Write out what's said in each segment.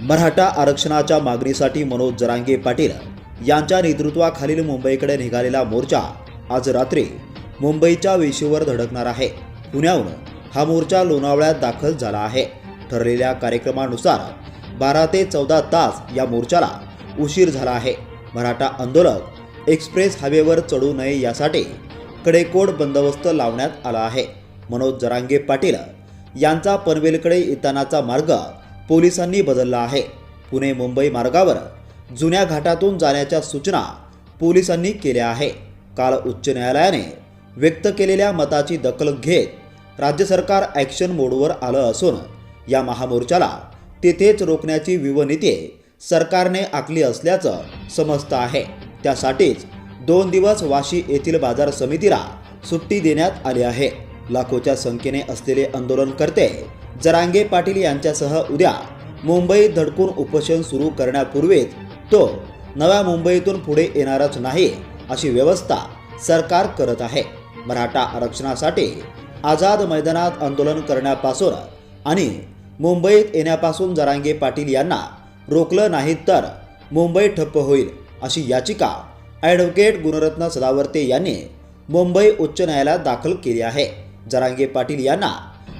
मराठा आरक्षणाच्या मागणीसाठी मनोज जरांगे पाटील यांच्या नेतृत्वाखालील मुंबईकडे निघालेला मोर्चा आज रात्री मुंबईच्या वेशीवर धडकणार आहे. पुण्याहून हा मोर्चा लोणावळ्यात दाखल झाला आहे. ठरलेल्या कार्यक्रमानुसार बारा ते चौदा तास या मोर्चाला उशीर झाला आहे. मराठा आंदोलक एक्सप्रेस हायवेवर चढू नये यासाठी कडेकोड बंदोबस्त लावण्यात आला आहे. मनोज जरांगे पाटील यांचा पनवेलकडे येतानाचा मार्ग पोलिसांनी बदलला आहे. पुणे मुंबई मार्गावर जुन्या घाटातून जाण्याच्या सूचना पोलिसांनी केल्या आहे. काल उच्च न्यायालयाने व्यक्त केलेल्या मताची दखल घेत राज्य सरकार ॲक्शन मोडवर आलं असून या महामोर्चाला तेथेच रोखण्याची विवनीती सरकारने आखली असल्याचं समजतं आहे. त्यासाठीच दोन दिवस वाशी येथील बाजार समितीला सुट्टी देण्यात आली आहे. लाखोच्या संख्येने असलेले आंदोलनकर्ते जरांगे पाटील यांच्यासह उद्या मुंबईत धडकून उपोषण सुरू करण्यापूर्वीच तो नव्या मुंबईतून पुढे येणारच नाही अशी व्यवस्था सरकार करत आहे. मराठा आरक्षणासाठी आझाद मैदानात आंदोलन करण्यापासून आणि मुंबईत येण्यापासून जरांगे पाटील यांना रोखलं नाही तर मुंबई ठप्प होईल अशी याचिका ॲडव्होकेट गुणरत्न सदावर्ते यांनी मुंबई उच्च न्यायालयात दाखल केली आहे. जरांगे पाटील यांना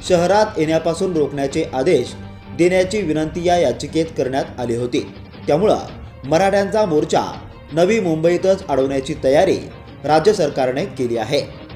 शहरात येण्यापासून रोखण्याचे आदेश देण्याची विनंती या याचिकेत करण्यात आली होती. त्यामुळं मराठ्यांचा मोर्चा नवी मुंबईतच अडवण्याची तयारी राज्य सरकारने केली आहे.